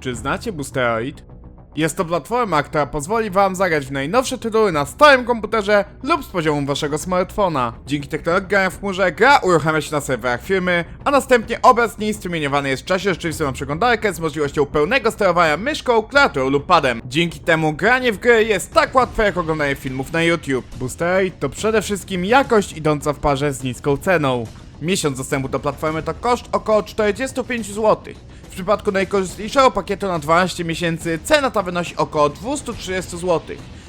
Czy znacie Boosteroid? Jest to platforma, która pozwoli wam zagrać w najnowsze tytuły na stałym komputerze lub z poziomu waszego smartfona. Dzięki technologii grania w chmurze gra uruchamia się na serwerach firmy, a następnie obraz niej strumieniowany jest w czasie rzeczywistym na przeglądarkę z możliwością pełnego sterowania myszką, klawiaturą lub padem. Dzięki temu granie w gry jest tak łatwe jak oglądanie filmów na YouTube. Boosteroid to przede wszystkim jakość idąca w parze z niską ceną. Miesiąc dostępu do platformy to koszt około 45 zł. Przypadku najkorzystniejszego pakietu na 12 miesięcy cena ta wynosi około 230 zł,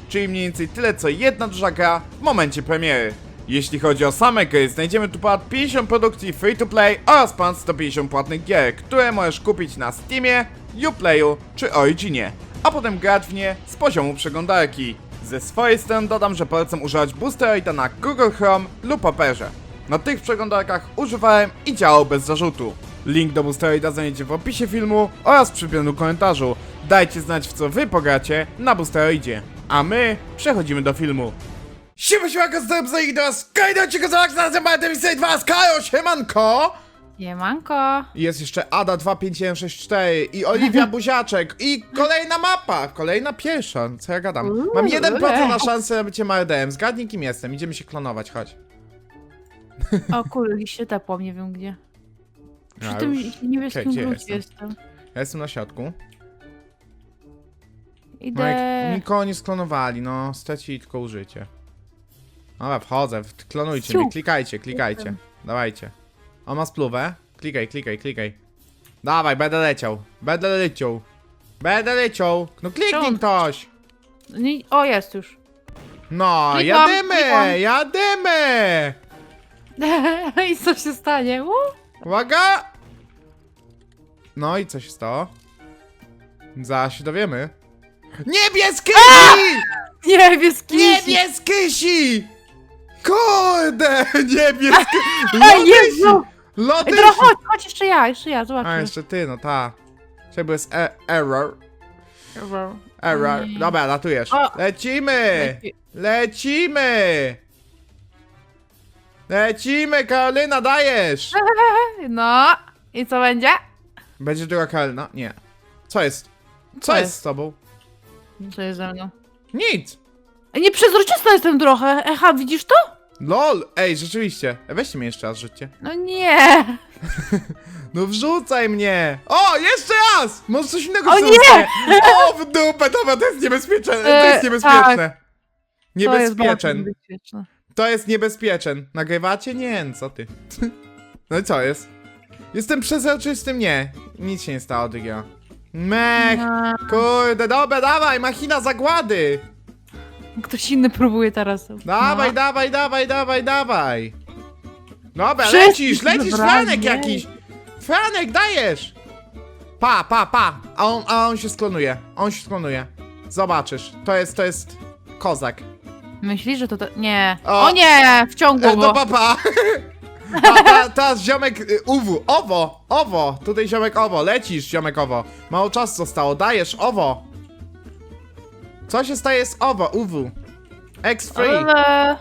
czyli mniej więcej tyle co jedna duża gra w momencie premiery. Jeśli chodzi o same gry, znajdziemy tu ponad 50 produkcji free to play oraz ponad 150 płatnych gier, które możesz kupić na Steamie, Uplayu czy Originie, a potem grać w nie z poziomu przeglądarki. Ze swojej strony dodam, że polecam używać Boosteroida na Google Chrome lub Operatorze. Na tych przeglądarkach używałem i działał bez zarzutu. Link do Boosteroida znajdziecie w opisie filmu oraz w przypiętym komentarzu. Dajcie znać w co wy pogracie na Boosteroidzie. A my przechodzimy do filmu. Siema, siema, zdrowie, zaik do was, kajdocie go zalak, znalazłem Martin 2 z Kajo, siemanko! Siemanko. I Jest jeszcze Ada25164 i Oliwia Buziaczek i kolejna mapa, kolejna pierwsza, co ja gadam. Mam 1% na szansę na bycie Mardem, zgadnij kim jestem, idziemy się klonować, chodź. O kurde, się tepłam, nie wiem gdzie. Przy Ja tym już- niebieskim gdzie jestem? jestem. Ja jestem na środku. No Idę. jak nikogo nie sklonowali, no stracili tylko użycie. Dobra, wchodzę, w- klonujcie Siu. mnie, klikajcie, klikajcie. Dawajcie. On ma spluwę? Klikaj, klikaj, klikaj. Dawaj, będę leciał. Będę leciał. Będę leciał. No kliknij Czemu? ktoś. Nie... O, jest już. No, Klikam, jadymy, klikam. jadymy. I co się stanie? U? Uwaga. No i co się stało? Zaraz się dowiemy. Niebieski! Niebieski! Niebieski! Kurde! Niebieski! Ej, Jezu! Ej, chodź, chodź, jeszcze ja, jeszcze ja, A, zobaczmy. jeszcze ty, no ta. Czemu jest e error? Error. Mm. Dobra, latujesz. O! Lecimy! Lecimy! Lecimy, Karolina, dajesz! No, i co będzie? Będzie druga Karolina? Nie. Co jest? Co, Co jest? jest? z tobą? Co jest ze mną? Nic! Ej, Nieprzezroczysta jestem trochę. Echa, widzisz to? LOL! Ej, rzeczywiście. Weźcie mnie jeszcze raz, rzućcie. No nie. No wrzucaj mnie! O, jeszcze raz! Może coś innego O nie! O, w dupę, dobra, to jest niebezpieczne, to E, jest niebezpieczne. To jest bardzo Niebezpieczne. To jest niebezpieczne. Nagrywacie? Nie, no co ty? No i co jest? Jestem przezroczystym, nie. Nic się nie stało takiego. Mech, No, kurde, dobra, dawaj, machina zagłady! ktoś inny próbuje teraz. Dawaj, No. dawaj, dawaj, dawaj, dawaj! Dobra, Wszyscy lecisz, lecisz, zabrali, Franek jakiś! Franek, dajesz! Pa, pa, pa! A on, a on się sklonuje, on się sklonuje. Zobaczysz, to jest, to jest kozak. Myślisz, że to... to... Nie. O. O, nie! Wciągło E, go. to papa! A ta, teraz ziomek y, uwu, owo, owo, tutaj ziomek owo, lecisz ziomek owo. Mało czasu zostało, dajesz owo. Co się staje z owo, uwu? X-free. Ale...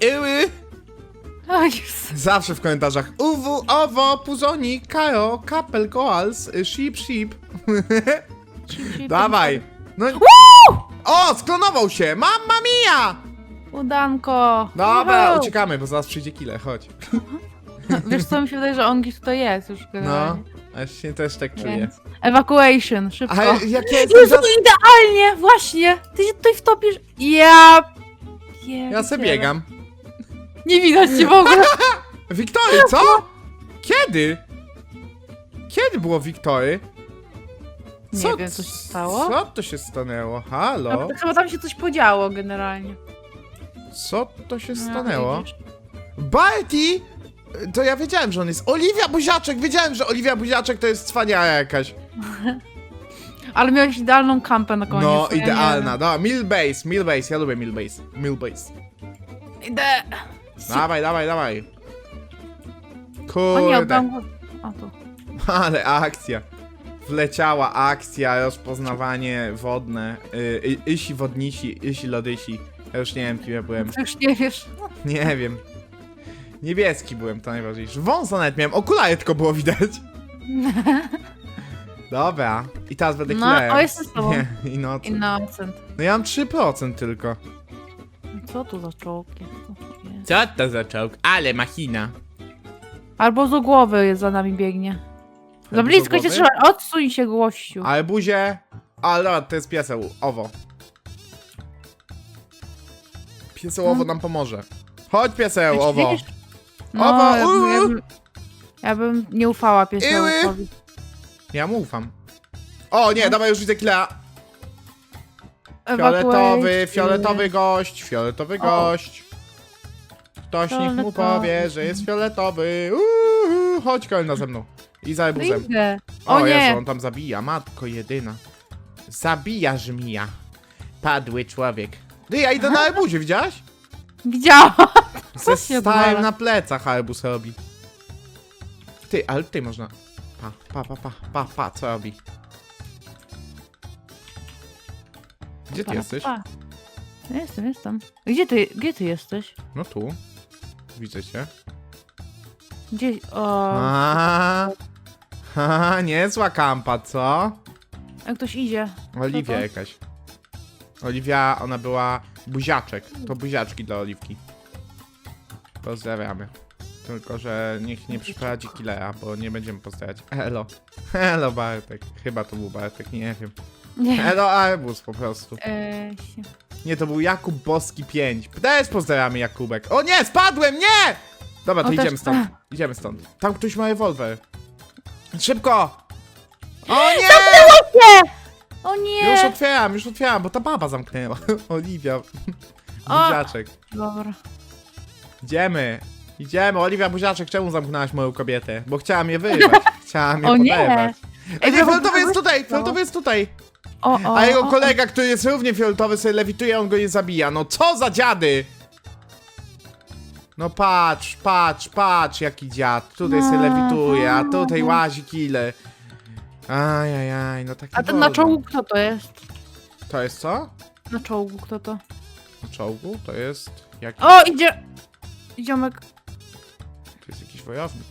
Iły. O Jezu. Zawsze w komentarzach uwu, owo, puzoni, kajo, kapel, goals, y, sheep, sheep. Dawaj. No. O, sklonował się, mamma mia! Udanko. Dobra, Woohoo. uciekamy, bo zaraz przyjdzie killer, chodź. Wiesz co, mi się wydaje, że on gdzieś tutaj jest już No, generalnie. aż się też tak czuję. Więc... Evacuation, szybko. Ale jak ja jestem Jezu, za... idealnie! Właśnie! Ty się tutaj wtopisz. Ja... Ja se biegam. Nie widać cię w ogóle. Wiktory, co? Kiedy? Kiedy było Wiktory? Nie wiem, co się stało. Co to się stanęło? Halo? No, Chyba tam się coś podziało generalnie. Co to się No, stanęło? Barty! To ja wiedziałem, że on jest. Oliwia Buziaczek! Wiedziałem, że Oliwia Buziaczek to jest cwaniara jakaś. Ale miałeś idealną kampę na koniec. No, ja idealna. wiem. Dobra, Millbase, Millbase, ja lubię Millbase. Millbase. Idę. Dawaj, dawaj, dawaj. O nie, Kurde, oddam go. Tu. ale akcja. Wleciała akcja, rozpoznawanie wodne. Y, y, Ysi wodnisi, Ysi lodysi. Ja już nie wiem, kim ja byłem. Ty już nie wiesz. Nie wiem. Niebieski byłem, to najważniejsze. Wąsa nawet miałem, okulary tylko było widać. Dobra. I teraz będę No, killerem. o, jestem z tobą. Nie, Innocent. Innocent. No ja mam 3% tylko. Co tu za jest? Co to za czołg? Ale machina. Albo z głowy jest za nami biegnie. Za blisko cię głowy? trzeba, odsuń się gościu. Ale buzie. Ale dobra, to jest pieseł. Owo. Pieseł owo nam pomoże. Chodź pieseł owo. Widzisz? No, Owo, ja, bym- ja, u. bym, ja bym nie ufała piesełkowi. Ja mu ufam. O nie, No. dawaj już widzę killa. Fioletowy, fioletowy gość, fioletowy gość. Ktoś niech mu Fioletowy. powie, że jest fioletowy. Uuu, chodź Kolna ze mną. I za No ebuzem. idę. O, O, Jezu, nie. on tam zabija, matko jedyna. Zabija żmija. Padły człowiek. Ty, ja idę na ebuzie, widziałaś? Widziałam. Ze się stałem odwala? na plecach albus robi. Ty, ale tutaj można... Pa, pa, pa, pa, pa, pa, co robi? Gdzie ty jesteś? pa. Ja Jestem, jestem. Gdzie ty, gdzie ty jesteś? No tu. Widzę cię. Gdzie? O, A, ha, niezła kampa, co? jak ktoś idzie. Oliwia to? jakaś. Oliwia, ona była buziaczek. To buziaczki dla Oliwki. Pozdrawiamy. Tylko, że niech nie przyprowadzi killera, bo nie będziemy pozdrawiać. Elo. Elo Bartek. Chyba to był Bartek, nie wiem. Nie. Elo Arbus po prostu. E, się- Nie, to był Jakub Boski 5. Też pozdrawiamy Jakubek. O nie, spadłem, nie! Dobra, to O, też- idziemy stąd. Idziemy stąd. Tam ktoś ma rewolwer. Szybko! O nie! Nie! Otwieram, już otwieram, bo ta baba zamknęła. Oliwia. Buziaczek. Dobra. Idziemy. Idziemy. Oliwia Buziaczek, czemu zamknęłaś moją kobietę? Bo chciałam je wyrwać. Chciałam je O nie! Ej, nie, fioletowy jest tutaj, fioletowy jest tutaj. O, o, A jego o, kolega, który jest równie fioletowy, sobie lewituje, on go nie zabija. No co za dziady! No patrz, patrz, patrz, jaki dziad. Tutaj sobie lewituje, a tutaj łazi killer. Ajajaj, no tak A ten na wolno. czołgu kto to jest? To jest co? Na czołgu kto to? Na czołgu? To jest... Jaki... O, idzie! Ziomek. To jest jakiś wojownik.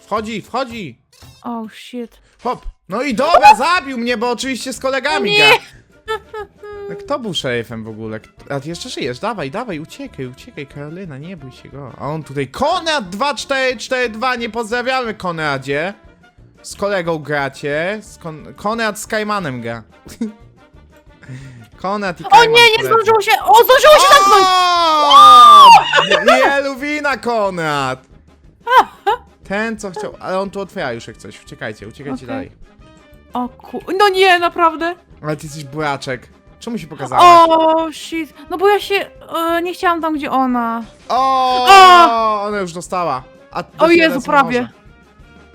Wchodzi, wchodzi! Oh shit. Hop! No i dobra, zabił mnie, bo oczywiście z kolegami Nie! gra. No Kto był szeryfem w ogóle? A ty jeszcze żyjesz, dawaj, dawaj, uciekaj, uciekaj, Karolina, nie bój się go. A on tutaj, Konrad 2442, nie pozdrawiamy Konradzie. Z kolegą gracie, z Kon Konrad z Kajmanem gra. Konrad i O Kajman nie, nie polecam. zdążyło się! O, zdążyło się zamknąć! O! Jeluwina, Konrad! Ten, co chciał, ale on tu otwiera już jak coś. Uciekajcie, uciekajcie Okej. dalej. O ku... No nie, naprawdę! Ale ty jesteś buraczek. Czemu się pokazałaś? O shit. No bo ja się... E, nie chciałam tam, gdzie ona. O! Ona już dostała. A O Jezu, prawie. może.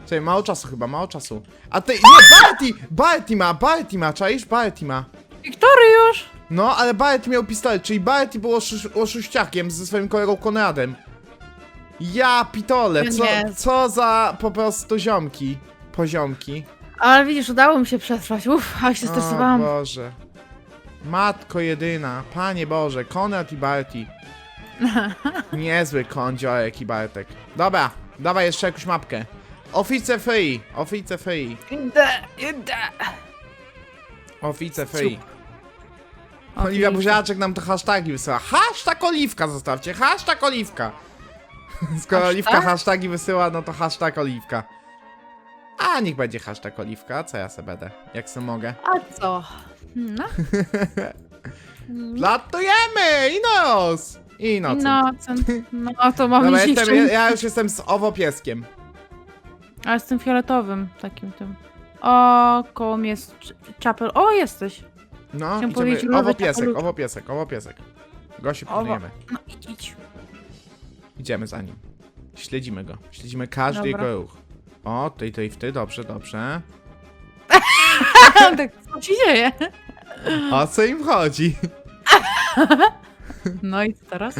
Czekaj, mało czasu chyba, mało czasu. A ty, nie, Barty! Barty ma, Barty ma, czaisz? Barty ma. Wiktory już! No, ale Barty miał pistolet, czyli Barty był oszu oszuściakiem ze swoim kolegą Konradem. Ja pitole, co, Nie. co za po prostu ziomki. Poziomki. Ale widzisz, udało mi się przetrwać. Uff, ale się O stresowałam. Boże. Matko jedyna, Panie Boże, Konrad i Barty. Niezły kądziorek i Bartek. Dobra, dawaj jeszcze jakąś mapkę. Ofice free, ofice free, Idę, idę. ofice free. Okej. Oliwia Buziaczek nam to hashtagi wysyła. Hashtag oliwka zostawcie, hashtag oliwka. Skoro Hashtag? oliwka hashtagi wysyła, no to hashtag oliwka. A niech będzie hashtag oliwka, co ja sobie będę, jak se mogę. A co? No. Latujemy! Inos! Inos. Innocent. No to mam Dobra, jestem, ja, ja już jestem z owopieskiem. A jestem fioletowym takim tym. O, koło mnie jest cz- czapel. O, jesteś. No, Chciałam idziemy. powiedzieć różowe Owopiesek, czapelutki. owopiesek, owopiesek. Go się Owo. pilnujemy. No idź, idź. Idziemy za nim. Śledzimy go. Śledzimy każdy Dobra. jego ruch. O, ty, ty, ty, dobrze, dobrze. tak, co ci dzieje? O co im chodzi? No i co teraz?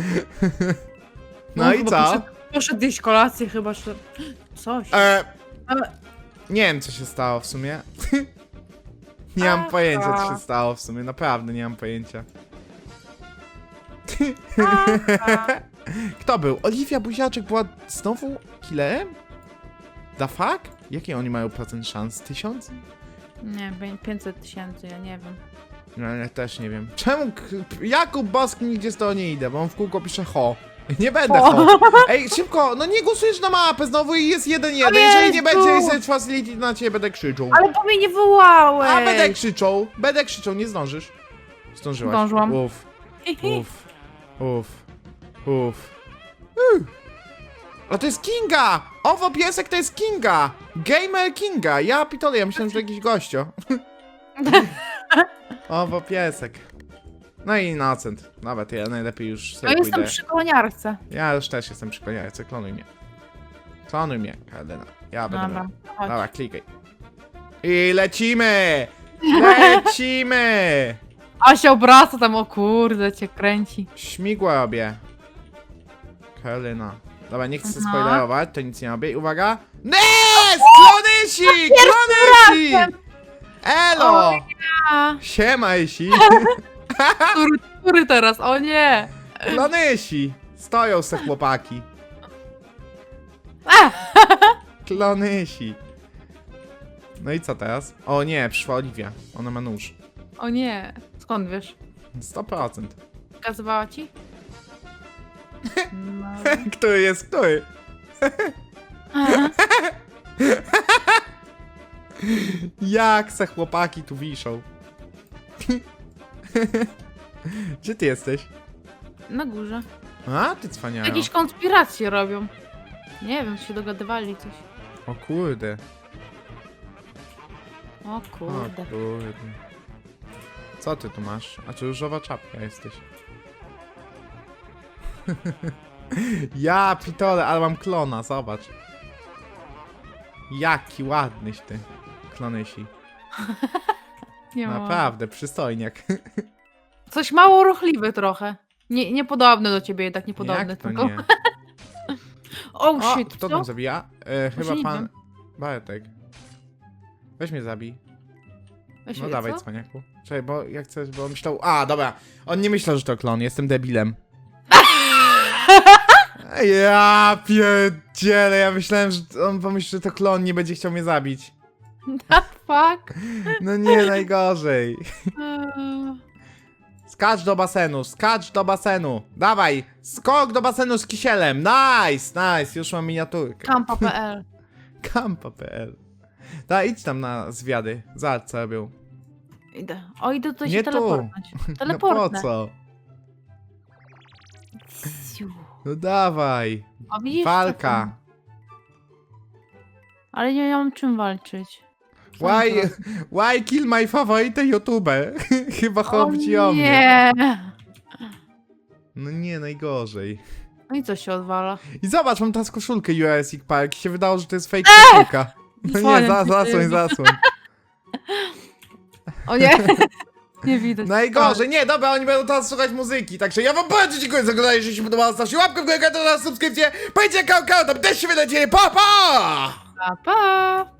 No i chyba co? Poszedł, poszedł jeść kolację chyba, czy... Coś. E, Ale... nie wiem, co się stało w sumie. nie mam Aha. pojęcia, co się stało w sumie. Naprawdę nie mam pojęcia. Kto był? Oliwia Buziaczek była znowu killerem? The fuck? Jakie oni mają procent szans? Tysiąc? Nie, pię- 500 tysięcy, ja nie wiem. No ja też nie wiem. Czemu K- Jakub Boski nigdzie z tego nie idę, bo on w kółko pisze ho. Nie będę ho. Ej, szybko, no nie głosujesz na mapę znowu i jest jeden jeden. Jeżeli nie Jezu. będzie research facility, na ciebie będę krzyczał. Ale po mnie nie wołałeś! A będę krzyczał, będę krzyczał, nie zdążysz. Zdążyłaś. Zdążyłam. Uff, uff, uff, uff. Uff. A to jest Kinga! Owo piesek to jest Kinga! Gamer Kinga! Ja pitole, ja myślałem, że jakiś gościo. Owo piesek. No i Innocent. Nawet ja najlepiej już No sobie jestem pójdę. przy koloniarce. Ja już też jestem przy koniarce, klonuj mnie. Klonuj mnie, Kalena. Ja będę Dobra, miał. chodź. Dobra, klikaj. I lecimy! Lecimy! A się obraca tam, o kurde, cię kręci. Śmigło robię. Kalena. Dobra, nie chcę Aha. spoilerować, to nic nie robię. I Uwaga. Nes! Klonysi! Klonysi! Elo! A, Siema, Isi! który, który teraz? O nie! Klonysi! Stoją se chłopaki. Klonysi. No i co teraz? O nie, przyszła Oliwia. Ona ma nóż. O nie! Skąd wiesz? 100%. Pokazywała ci? No. Który jest który? Jak se chłopaki tu wiszą? Gdzie ty jesteś? Na górze. A, ty cwaniają. Jakieś konspiracje robią. Nie wiem, się dogadywali coś. O kurde. O O kurde. kurde. Co ty tu masz? A czy różowa czapka jesteś? ja pitole, ale mam klona, zobacz. Jaki ładnyś ty, klonysi. Nie ma. Naprawdę, przystojniak. Coś mało ruchliwy trochę. Nie, niepodobny do ciebie jednak, niepodobny. Jak to tylko. nie? O, O, shit, kto co? tam zabija? E, chyba nie pan. Bartek. Weź mnie zabij. Weź No dawaj, co? cwaniaku. Czekaj, bo jak chcesz, bo on myślał... A, dobra. On nie myślał, że to klon, jestem debilem. Ja pierdzielę, ja myślałem, że on pomyśli, że to klon, nie będzie chciał mnie zabić. The fuck? No nie, najgorzej. Eee, Skacz do basenu, skacz do basenu. Dawaj, skok do basenu z kisielem. Nice, nice, już mam miniaturkę. Kampa.pl Kampa.pl Da, idź tam na zwiady. Zobacz, co robią. Idę. O, idę tutaj Nie się tu. teleportnąć. No po Teleportnę. co? No dawaj. Widzisz, Walka. co tam? Ale nie mam czym walczyć. Why, why kill my favorite youtuber? Chyba chodzi o mnie. nie. No nie, najgorzej. No i co się odwala? I zobacz, mam teraz koszulkę Jurassic Park się wydało, że to jest fake koszulka. No nie, Zasłaniam za, zasłoń, zasłoń. O nie. nie widać. Najgorzej, nie, dobra, oni będą teraz słuchać muzyki, także ja wam bardzo dziękuję za oglądanie, jeśli się podobało, zostawcie łapkę w górę, kanał na subskrypcję, kał, kał, tam też się wydacie, pa, pa! Pa, pa.